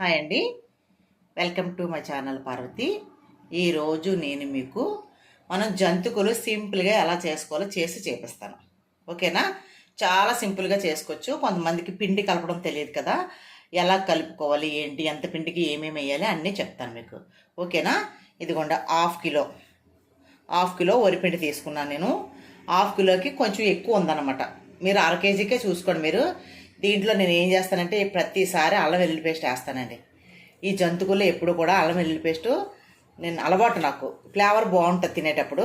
Hi అండి. Welcome to my channel Parvathi ఈరోజు నేను మీకు మనం జంతుకులు సింపుల్గా ఎలా చేసుకోవాలో చేసి చేపిస్తాను. ఓకేనా? చాలా సింపుల్గా చేసుకోవచ్చు. కొంతమందికి పిండి కలపడం తెలియదు కదా. ఎలా కలుపుకోవాలి ఏంటి ఎంత పిండికి ఏమేమి వేయాలి అన్నీ చెప్తాను మీకు. ఓకేనా? ఇదిగోండి హాఫ్ కిలో. హాఫ్ కిలో వరిపిండి తీసుకున్నాను నేను. హాఫ్ కిలోకి కొంచెం ఎక్కువ ఉందన్నమాట. మీరు అర కేజీకే చూసుకోండి మీరు. దీంట్లో నేను ఏం చేస్తానంటే ప్రతిసారి అల్లం వెల్లుల్లి పేస్ట్ వేస్తానండి. ఈ జంతువుల్లో ఎప్పుడు కూడా అల్లం వెల్లుల్లి పేస్టు నేను అలవాటు నాకు. ఫ్లేవర్ బాగుంటుంది తినేటప్పుడు.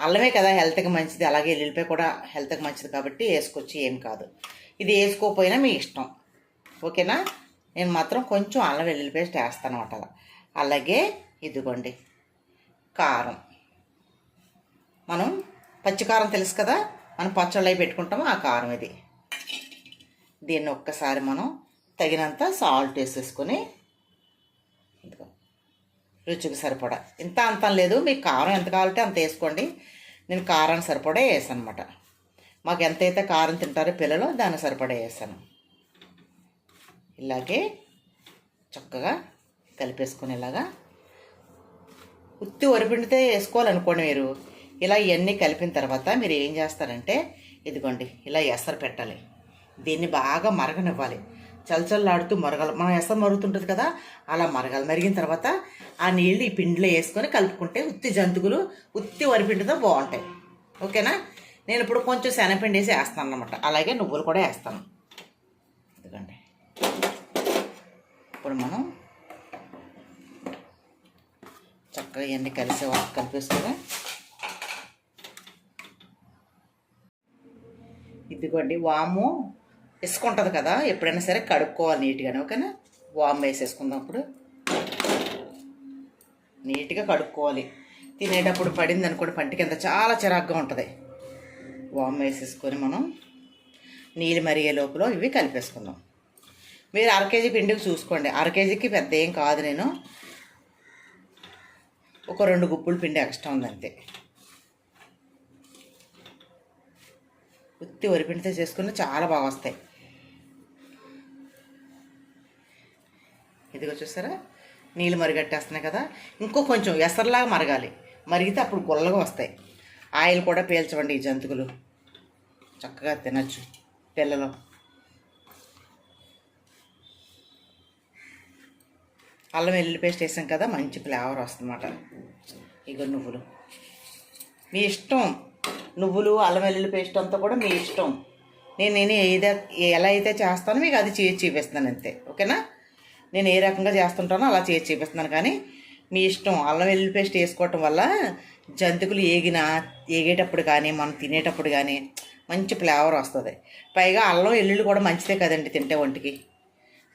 అల్లమే కదా హెల్త్కి మంచిది. అలాగే ఎల్లుల్లిపాయ కూడా హెల్త్కి మంచిది కాబట్టి వేసుకోవచ్చు ఏం కాదు. ఇది వేసుకోకపోయినా మీ ఇష్టం. ఓకేనా? నేను మాత్రం కొంచెం అల్లం వెల్లుల్లి పేస్ట్ వేస్తాను అనమాట అలాగే ఇదిగోండి కారం. మనం పచ్చికారం తెలుసు కదా? మనం పచ్చళ్ళు పెట్టుకుంటాము? ఆ కారం ఇది. దీన్ని ఒక్కసారి మనం తగినంత సాల్ట్ వేసేసుకొని ఇదిగో రుచికి సరిపడా. ఇంత అంత లేదు మీకు కారం ఎంత కావాలంటే అంత వేసుకోండి. నేను కారాన్ని సరిపడా వేసానమాట. అనమాట మాకు ఎంతైతే కారం తింటారో పిల్లలు దాన్ని సరిపడా వేసాను. ఇలాగే చక్కగా కలిపేసుకుని ఇలాగా ఉత్తి వరిపిండితే వేసుకోవాలనుకోండి మీరు. ఇలా ఇవన్నీ కలిపిన తర్వాత మీరు ఏం చేస్తారంటే ఇదిగోండి ఇలా ఎసరు పెట్టాలి. దీన్ని బాగా మరగనివ్వాలి. చలచల్లాడుతూ మరగాలి. మనం ఎసరు మరుగుతుంటుంది కదా అలా మరగాలి. మరిగిన తర్వాత ఆ నీళ్ళు ఈ పిండిలో వేసుకొని కలుపుకుంటే ఉత్తి జంతువులు ఉత్తి వరిపిండితో బాగుంటాయి. ఓకేనా? నేను ఇప్పుడు కొంచెం శనగపిండి వేసి వేస్తాను అనమాట అలాగే నువ్వులు కూడా వేస్తాను. ఎందుకండి ఇప్పుడు మనం చక్కగా ఇవన్నీ కలిసి కలిపేసుకొని ఇదిగోండి వాము ఇసుక ఉంటుంది కదా ఎప్పుడైనా సరే కడుక్కోవాలి నీట్గానే ఓకేనా? వామ్ వేసేసుకుందాం అప్పుడు. నీట్గా కడుక్కోవాలి. తినేటప్పుడు పడింది అనుకోండి పంట కింద చాలా చిరాగ్గా ఉంటుంది. వామ్ వేసేసుకొని మనం నీళ్ళు మరిగే లోపల ఇవి కలిపేసుకుందాం. మీరు అర కేజీ పిండికి చూసుకోండి. అర కేజీకి పెద్ద ఏం కాదు నేను. ఒక రెండు గుప్పులు పిండి ఎక్స్ట్రా ఉందంతే ఉత్తి వరిపిండితో చేసుకుని చాలా బాగా వస్తాయి. ఇదిగో చూసారా? నీళ్ళు మరిగట్టేస్తున్నాయి కదా? ఇంకో కొంచెం ఎసరలాగా మరగాలి. మరిగితే అప్పుడు గుల్లగా వస్తాయి. ఆయిల్ కూడా పీల్చవండి ఈ జంతువులు. చక్కగా తినచ్చు పిల్లలు. అల్లం వెల్లుల్లి పేస్ట్ వేసాం కదా మంచి ఫ్లేవర్ వస్తుందన్నమాట. ఇగో నువ్వులు. మీ ఇష్టం. నువ్వులు అల్లం వెల్లుల్లి పేస్ట్ అంతా కూడా మీ ఇష్టం. నేను నేను ఏదైతే ఎలా అయితే చేస్తానో మీకు అది చేసి చూపిస్తున్నాను అంతే. ఓకేనా? నేను ఏ రకంగా చేస్తుంటానో అలా చేసి చూపిస్తున్నాను. కానీ మీ ఇష్టం అల్లం వెల్లుల్లి పేస్ట్ వేసుకోవటం వల్ల జంతికలు ఏగిన ఏగేటప్పుడు కానీ మనం తినేటప్పుడు కానీ మంచి ఫ్లేవర్ వస్తుంది. పైగా అల్లం వెల్లుల్లి కూడా మంచిదే కదండి తింటే ఒంటికి.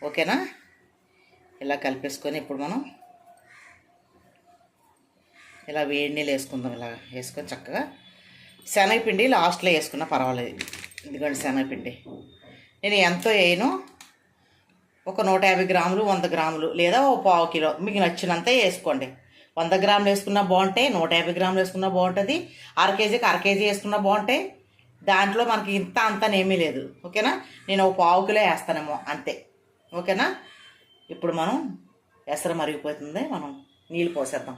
ఓకేనా? ఇలా కలిపేసుకొని ఇప్పుడు మనం ఇలా వేడి నీళ్ళు వేసుకుందాం. ఇలా వేసుకొని చక్కగా శనగపిండి లాస్ట్లో వేసుకున్నా పర్వాలేదు. ఎందుకంటే శనగపిండి. నేను ఎంతో వేయను. ఒక నూట యాభై గ్రాములు వంద గ్రాములు లేదా ఓ పావు కిలో. మీకు నచ్చినంత వేసుకోండి. వంద గ్రాములు వేసుకున్నా బాగుంటాయి నూట యాభై గ్రాములు వేసుకున్నా బాగుంటుంది. అర కేజీకి అర కేజీ వేసుకున్నా బాగుంటాయి దాంట్లో మనకి ఇంత అంతనేమీ లేదు. ఓకేనా? నేను ఒక పావు కిలో వేస్తానేమో అంతే. ఓకేనా? ఇప్పుడు మనం ఎసరు మరిగిపోతుంది. మనం నీళ్ళు పోసేద్దాం.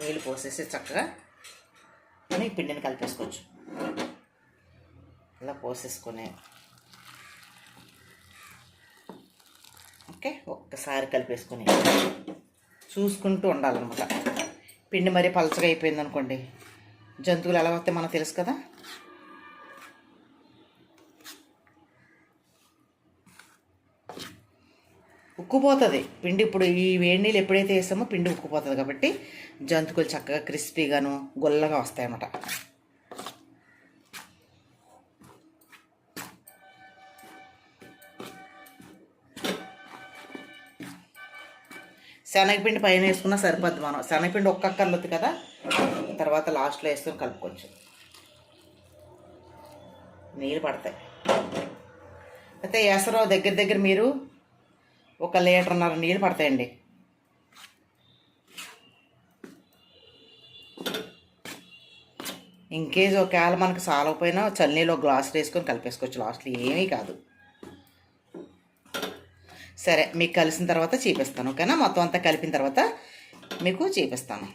నీళ్ళు పోసేసి చక్కగా మనం ఈ పిండిని కలిపేసుకోవచ్చు. ఇలా పోసేసుకొని ఓకే ఒక్కసారి కలిపేసుకొని చూసుకుంటూ ఉండాలన్నమాట. పిండి మరీ పలచగా అయిపోయింది అనుకోండి. జంతువులు ఎలా వస్తే మనకు తెలుసు కదా? ఉక్కుపోతుంది. పిండి ఇప్పుడు ఈ వేడి నీళ్ళు ఎప్పుడైతే వేసామో పిండి ఉక్కుపోతుంది కాబట్టి జంతువులు చక్కగా క్రిస్పీగాను గుల్లగా వస్తాయన్నమాట. శనగపిండి పైన వేసుకున్నా సరిపోద్ది మనం. శనగపిండి ఒక్కక్కర్లొద్దు కదా? తర్వాత లాస్ట్లో వేసుకొని కలుపుకోవచ్చు. నీళ్ళు పడతాయి. అయితే ఎసరో దగ్గర దగ్గర మీరు ఒక లీటర్న్నర నీళ్ళు పడతాయండి. ఇంకేజ్ ఒకవేళ మనకు సాలకపోయినా చల్లీలో ఒక వేసుకొని కలిపేసుకోవచ్చు. లాస్ట్లో ఏమీ కాదు. సరే మీకు కలిసిన తర్వాత చూపిస్తాను ఓకేనా? మొత్తం అంతా కలిపిన తర్వాత మీకు చూపిస్తాను.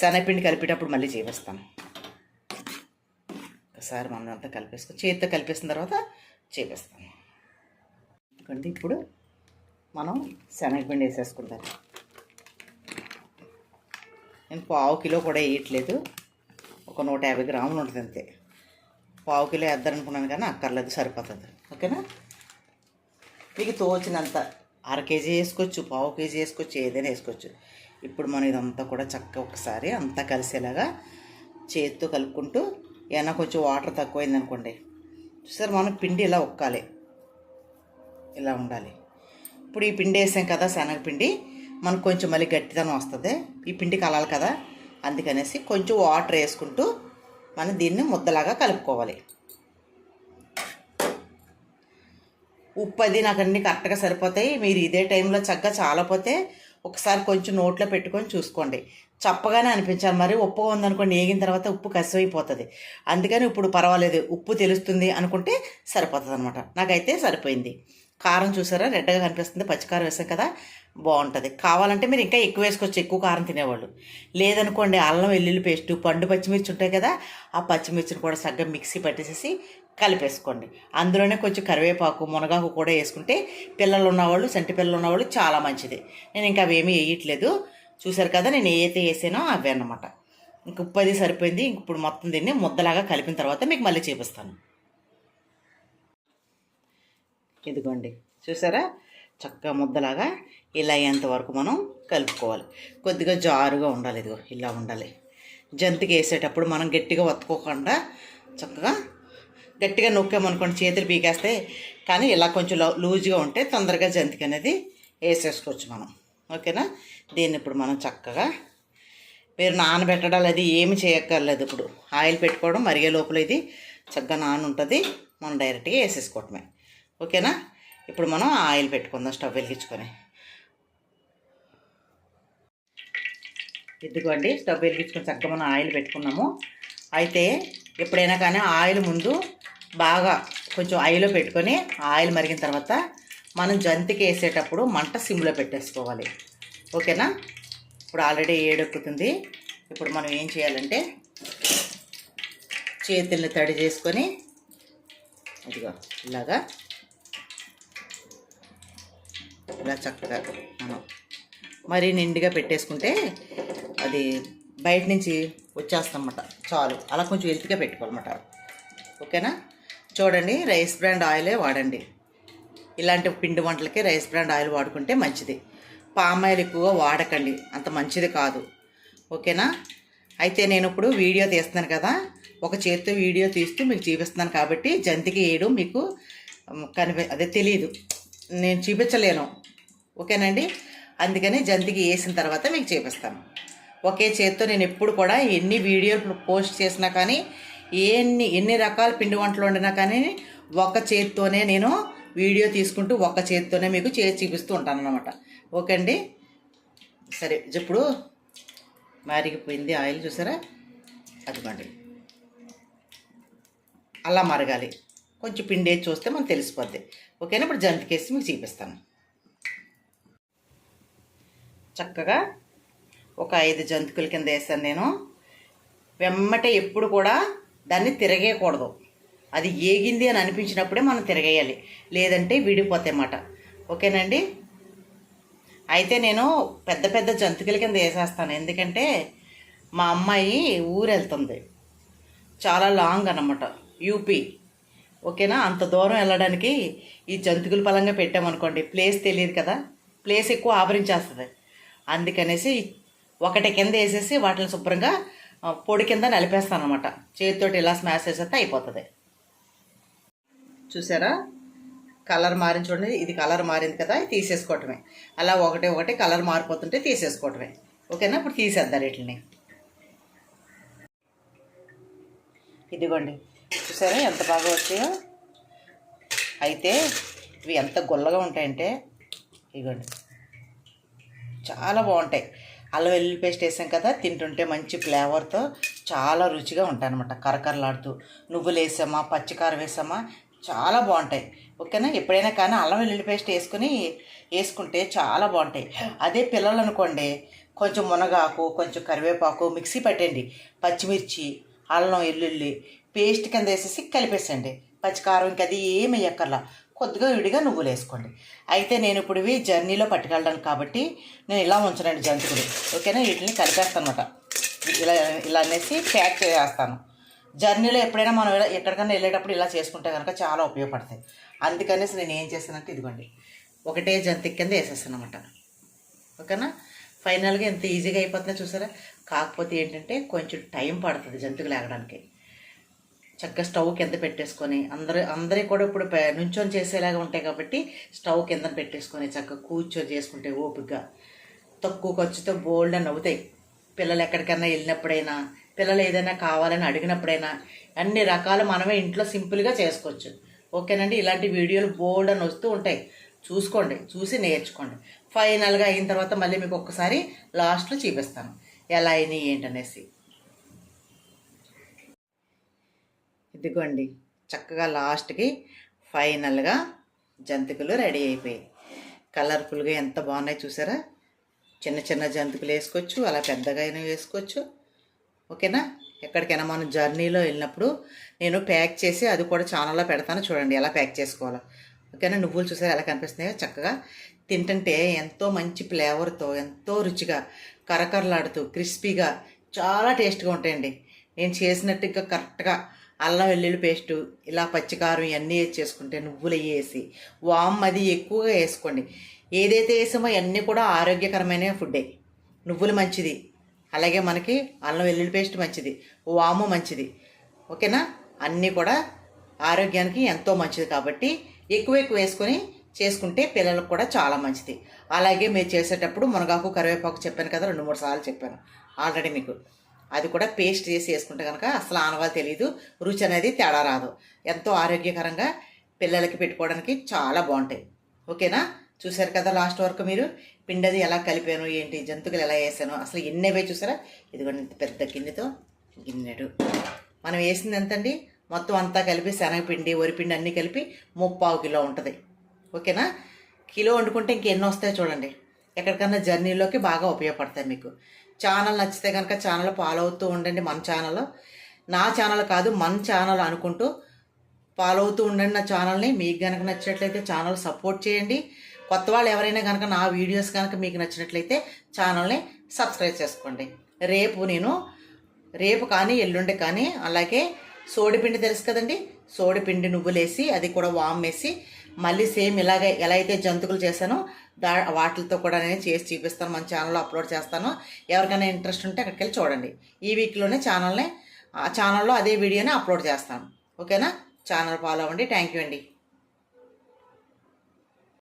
శనగపిండి కలిపేటప్పుడు మళ్ళీ చూపిస్తాను. ఒకసారి మనం అంతా కలిపేసుకో చేతితో కలిపేసిన తర్వాత చూపిస్తాను. ఎందుకంటే ఇప్పుడు మనం శనగపిండి వేసేసుకుంటాం నేను పావు కిలో కూడా వేయట్లేదు. ఒక నూట యాభై గ్రాములు ఉంటుంది అంతే. పావు కిలో వేద్దారనుకున్నాను కానీ అక్కర్లేదు సరిపోతుంది. ఓకేనా? మీకు తోచినంత అర కేజీ వేసుకోవచ్చు పావు కేజీ వేసుకోవచ్చు ఏదైనా వేసుకోవచ్చు. ఇప్పుడు మనం ఇదంతా కూడా చక్కగా ఒకసారి అంతా కలిసేలాగా చేతితో కలుపుకుంటూ ఏమైనా కొంచెం వాటర్ తక్కువైంది అనుకోండి చూసారు మనం పిండి ఇలా ఒక్కాలి. ఇలా ఉండాలి. ఇప్పుడు ఈ పిండి వేసాం కదా శనగపిండి మనకు కొంచెం మళ్ళీ గట్టిదనం వస్తుంది. ఈ పిండి కలాలి కదా. అందుకనేసి కొంచెం వాటర్ వేసుకుంటూ మనం దీన్ని ముద్దలాగా కలుపుకోవాలి. ఉప్పు అది నాకు అన్ని కరెక్ట్గా సరిపోతాయి. మీరు ఇదే టైంలో చక్కగా చాలపోతే ఒకసారి కొంచెం నోట్లో పెట్టుకొని చూసుకోండి. చప్పగానే అనిపించాలి. మరి ఉప్పుగా ఉందనుకోండి ఏగిన తర్వాత ఉప్పు కసివైపోతుంది. అందుకని ఇప్పుడు పర్వాలేదు ఉప్పు తెలుస్తుంది అనుకుంటే సరిపోతుంది అనమాట నాకైతే సరిపోయింది. కారం చూసారా? రెడ్గా కనిపిస్తుంది. పచ్చికారం వేసాం కదా? బాగుంటుంది కావాలంటే మీరు ఇంకా ఎక్కువ వేసుకోవచ్చు. ఎక్కువ కారం తినేవాళ్ళు. లేదనుకోండి అల్లం వెల్లుల్లి పేస్టు పండు పచ్చిమిర్చి ఉంటాయి కదా? ఆ పచ్చిమిర్చిని కూడా సగ్గం మిక్సీ పట్టేసేసి కలిపేసుకోండి. అందులోనే కొంచెం కరివేపాకు మునగాకు కూడా వేసుకుంటే పిల్లలు ఉన్నవాళ్ళు సంటి పిల్లలు ఉన్నవాళ్ళు చాలా మంచిది. నేను ఇంకా అవేమీ వేయట్లేదు. చూసారు కదా నేను ఏదైతే వేసానో అవే అన్నమాట. ఇంక ఉప్పు అది సరిపోయింది. ఇంక ఇప్పుడు మొత్తం దీన్ని ముద్దలాగా కలిపిన తర్వాత మీకు మళ్ళీ చూపిస్తాను. ఇదిగోండి. చూసారా? చక్కగా ముద్దలాగా ఇలా అయ్యేంత వరకు మనం కలుపుకోవాలి. కొద్దిగా జారుగా ఉండాలి ఇదిగో ఇలా ఉండాలి. జంతికి వేసేటప్పుడు మనం గట్టిగా వత్తుకోకుండా చక్కగా గట్టిగా నొక్కామనుకోండి చేతులు పీకేస్తే కానీ ఇలా కొంచెం లూ- లూజ్గా ఉంటే తొందరగా జంతికి అనేది వేసేసుకోవచ్చు మనం. ఓకేనా? దీన్ని ఇప్పుడు మనం చక్కగా మీరు నానబెట్టడాలు అది ఏమి చేయక్కర్లేదు ఇప్పుడు. ఆయిల్ పెట్టుకోవడం మరిగే లోపల ఇది చక్కగా నాన ఉంటుంది మనం డైరెక్ట్గా వేసేసుకోవటమే. ఓకేనా? ఇప్పుడు మనం ఆయిల్ పెట్టుకుందాం స్టవ్ వెలిగించుకొని. ఇదిగోండి స్టవ్ వెలిగించుకొని చక్కగా మనం ఆయిల్ పెట్టుకున్నాము. అయితే ఎప్పుడైనా కానీ ఆయిల్ ముందు బాగా కొంచెం ఆయిల్లో పెట్టుకొని ఆయిల్ మరిగిన తర్వాత మనం జంతికి వేసేటప్పుడు మంట సిమ్లో పెట్టేసుకోవాలి. ఓకేనా? ఇప్పుడు ఆల్రెడీ ఏడెక్కుతుంది. ఇప్పుడు మనం ఏం చేయాలంటే చేతుల్ని తడి చేసుకొని ఇదిగో ఇలాగా ఇలా చక్కగా మనం మరీ నిండుగా పెట్టేసుకుంటే అది బయట నుంచి వచ్చేస్తామన్నమాట చాలు. అలా కొంచెం ఎత్తుగా పెట్టుకోవాలన్నమాట. ఓకేనా? చూడండి రైస్ బ్రాండ్ ఆయిలే వాడండి. ఇలాంటి పిండి వంటలకి రైస్ బ్రాండ్ ఆయిల్ వాడుకుంటే మంచిది. పామ్ ఆయిల్ ఎక్కువగా వాడకండి అంత మంచిది కాదు. ఓకేనా? అయితే నేను ఇప్పుడు వీడియో తీస్తున్నాను కదా ఒక చేతితో వీడియో తీస్తూ మీకు చూపిస్తున్నాను కాబట్టి జంతికి వేయడం మీకు కనిపి అదే తెలియదు నేను చూపించలేను. ఓకేనండి? అందుకని జంతికి వేసిన తర్వాత మీకు చూపిస్తాను. ఒకే చేత్తో నేను ఎప్పుడు కూడా ఎన్ని వీడియోలు పోస్ట్ చేసినా కానీ ఎన్ని ఎన్ని రకాల పిండి వంటలు వండినా కానీ ఒక చేత్తోనే నేను వీడియో తీసుకుంటూ ఒక చేత్తోనే మీకు చేసి చూపిస్తూ ఉంటాను అనమాట ఓకే అండి? సరే ఇప్పుడు మరిగిపోయింది ఆయిల్ చూసారా? అదిగోండి. అలా మరగాలి. కొంచెం పిండి వేసి చూస్తే మనం తెలిసిపోద్ది. ఓకేనా? ఇప్పుడు జంతికేసి మీకు చూపిస్తాను. చక్కగా ఒక ఐదు జంతికల కింద వేసాను నేను. వెమ్మటే ఎప్పుడు కూడా దాన్ని తిరగేయకూడదు. అది ఏగింది అని అనిపించినప్పుడే మనం తిరగేయాలి. లేదంటే విడిపోతాయి అన్నమాట. ఓకేనండి? అయితే నేను పెద్ద పెద్ద జంతికల కింద వేసేస్తాను. ఎందుకంటే మా అమ్మాయి ఊరు వెళ్తుంది చాలా లాంగ్ అనమాట యూపీ. ఓకేనా? అంత దూరం వెళ్ళడానికి ఈ జంతుకుల పలంగా పెట్టామనుకోండి ప్లేస్ తెలియదు కదా. ప్లేస్ ఎక్కువ ఆవరించేస్తుంది. అందుకనేసి ఒకటి కింద వేసేసి వాటిని శుభ్రంగా పొడి కింద నలిపేస్తాను అనమాట చేతితోటి ఇలా స్మాష్ చేసేస్తే అయిపోతుంది. చూసారా? కలర్ మారిన చూడండి. ఇది కలర్ మారింది కదా తీసేసుకోవటమే. అలా ఒకటి ఒకటి కలర్ మారిపోతుంటే తీసేసుకోవటమే. ఓకేనా? ఇప్పుడు తీసేద్దాం వీటిని. ఇదిగోండి. చూసారా ఎంత బాగా వచ్చాయో? అయితే ఇవి ఎంత గుల్లగా ఉంటాయంటే ఇదిగోండి. చాలా బాగుంటాయి. అల్లం వెల్లుల్లి పేస్ట్ వేసాం కదా తింటుంటే మంచి ఫ్లేవర్తో చాలా రుచిగా ఉంటాయి అనమాట కరకరలాడుతూ. నువ్వులు వేసామా పచ్చికారం వేసామా చాలా బాగుంటాయి. ఓకేనా? ఎప్పుడైనా కానీ అల్లం వెల్లుల్లి పేస్ట్ వేసుకుని వేసుకుంటే చాలా బాగుంటాయి. అదే పిల్లలు అనుకోండి కొంచెం మునగాకు కొంచెం కరివేపాకు మిక్సీ పెట్టండి. పచ్చిమిర్చి అల్లం వెల్లుల్లి పేస్ట్ కింద వేసేసి కలిపేసండి పచ్చికారం ఇంకా అది ఏమి వేయక్కర్లా. కొద్దిగా విడిగా నువ్వులు వేసుకోండి అయితే నేను ఇప్పుడు ఇవి జర్నీలో పట్టుకెళ్ళడానికి కాబట్టి నేను ఇలా ఉంచనండి జంతువులు ఓకేనా? వీటిని కలిపేస్తాను అనమాట ఇలా ఇలా అనేసి ప్యాక్ చేసేస్తాను. జర్నీలో ఎప్పుడైనా మనం ఎక్కడికైనా వెళ్ళేటప్పుడు ఇలా చేసుకుంటే కనుక చాలా ఉపయోగపడతాయి. అందుకనేసి నేను ఏం చేస్తానంటే ఇదిగోండి. ఒకటే జంతికి కింద వేసేస్తాను అనమాట ఓకేనా? ఫైనల్గా ఎంత ఈజీగా అయిపోతుందో చూసారా? కాకపోతే ఏంటంటే కొంచెం టైం పడుతుంది జంతువులు లేగడానికి చక్కగా స్టవ్ కింద పెట్టేసుకొని అందరూ అందరి కూడా ఇప్పుడు నుంచొని చేసేలాగా ఉంటాయి కాబట్టి స్టవ్ కింద పెట్టేసుకొని చక్కగా కూర్చొని చేసుకుంటే ఓపికగా తక్కువ ఖర్చుతో బోల్డ్ అని అవుతాయి పిల్లలు ఎక్కడికైనా వెళ్ళినప్పుడైనా పిల్లలు ఏదైనా కావాలని అడిగినప్పుడైనా అన్ని రకాలు మనమే ఇంట్లో సింపుల్గా చేసుకోవచ్చు. ఓకేనండి? ఇలాంటి వీడియోలు బోల్డ్ అని వస్తూ ఉంటాయి. చూసుకోండి. చూసి నేర్చుకోండి. ఫైనల్గా అయిన తర్వాత మళ్ళీ మీకు ఒక్కసారి లాస్ట్లో చూపిస్తాను. ఎలా అయినాయి ఏంటనేసి. ఇదిగోండి చక్కగా లాస్ట్కి ఫైనల్గా జంతికలు రెడీ అయిపోయాయి. కలర్ఫుల్గా ఎంత బాగున్నాయి చూసారా? చిన్న చిన్న జంతికలు వేసుకోవచ్చు అలా పెద్దగా అయినా వేసుకోవచ్చు. ఓకేనా? ఎక్కడికైనా మనం జర్నీలో వెళ్ళినప్పుడు నేను ప్యాక్ చేసి అది కూడా ఛానల్లో పెడతాను చూడండి ఎలా ప్యాక్ చేసుకోవాలో. ఓకేనా? నువ్వులు చూసారా ఎలా కనిపిస్తున్నాయో? చక్కగా తింటుంటే ఎంతో మంచి ఫ్లేవర్తో ఎంతో రుచిగా కరకరలాడుతూ క్రిస్పీగా చాలా టేస్ట్గా ఉంటాయండి. నేను చేసినట్టుగా కరెక్ట్గా అల్లం వెల్లుల్లి పేస్టు ఇలా పచ్చికారం ఇవన్నీ చేసుకుంటే నువ్వులు వేసి వామ్ అది ఎక్కువగా వేసుకోండి. ఏదైతే వేసామో అన్నీ కూడా ఆరోగ్యకరమైన ఫుడ్డే. నువ్వులు మంచిది. అలాగే మనకి అల్లం వెల్లుల్లి పేస్ట్ మంచిది. వాము మంచిది. ఓకేనా? అన్నీ కూడా ఆరోగ్యానికి ఎంతో మంచిది కాబట్టి ఎక్కువ ఎక్కువ వేసుకొని చేసుకుంటే పిల్లలకు కూడా చాలా మంచిది. అలాగే మీరు చేసేటప్పుడు మునగాకు కరివేపాకు చెప్పాను కదా రెండు మూడు సార్లు చెప్పాను. ఆల్రెడీ మీకు అది కూడా పేస్ట్ చేసి వేసుకుంటే కనుక అసలు ఆనవాళ్ళు తెలియదు రుచి అనేది తేడా రాదు. ఎంతో ఆరోగ్యకరంగా పిల్లలకి పెట్టుకోవడానికి చాలా బాగుంటాయి. ఓకేనా? చూశారు కదా లాస్ట్ వరకు మీరు? పిండది ఎలా కలిపాను ఏంటి జంతువులు ఎలా వేసాను అసలు ఎన్నవే చూసారా? ఇదిగోండి పెద్ద గిన్నెతో గిన్నెడు. మనం వేసింది ఎంతండి? మొత్తం అంతా కలిపి శనగపిండి వరిపిండి అన్నీ కలిపి ముప్పావు కిలో ఉంటుంది. ఓకేనా? కిలో వండుకుంటే ఇంకెన్ని వస్తాయో చూడండి. ఎక్కడికన్నా జర్నీలోకి బాగా ఉపయోగపడతాయి మీకు. ఛానల్ నచ్చితే కనుక ఛానల్ ఫాలో అవుతూ ఉండండి మన ఛానల్. నా ఛానల్ కాదు మన ఛానల్ అనుకుంటూ ఫాలో అవుతూ ఉండండి నా ఛానల్ని. మీకు కనుక నచ్చినట్లయితే ఛానల్ సపోర్ట్ చేయండి. కొత్త వాళ్ళు ఎవరైనా కనుక నా వీడియోస్ కనుక మీకు నచ్చినట్లయితే ఛానల్ని సబ్స్క్రైబ్ చేసుకోండి. రేపు నేను రేపు కానీ ఎల్లుండి కానీ అలాగే సోడిపిండి తెలుసు కదండి? సోడిపిండి నువ్వులేసి అది కూడా వామ్ వేసి మళ్ళీ సేమ్ ఇలాగే ఎలా అయితే జంతుకులు చేశానో దా వాటితో కూడా నేను చేసి చూపిస్తాను మన ఛానల్లో అప్లోడ్ చేస్తాను. ఎవరికైనా ఇంట్రెస్ట్ ఉంటే అక్కడికి వెళ్ళి చూడండి. ఈ వీక్లోనే ఛానల్ని ఆ ఛానల్లో అదే వీడియోని అప్లోడ్ చేస్తాను. ఓకేనా ఛానల్ ఫాలో అవ్వండి. థ్యాంక్ యూ అండి.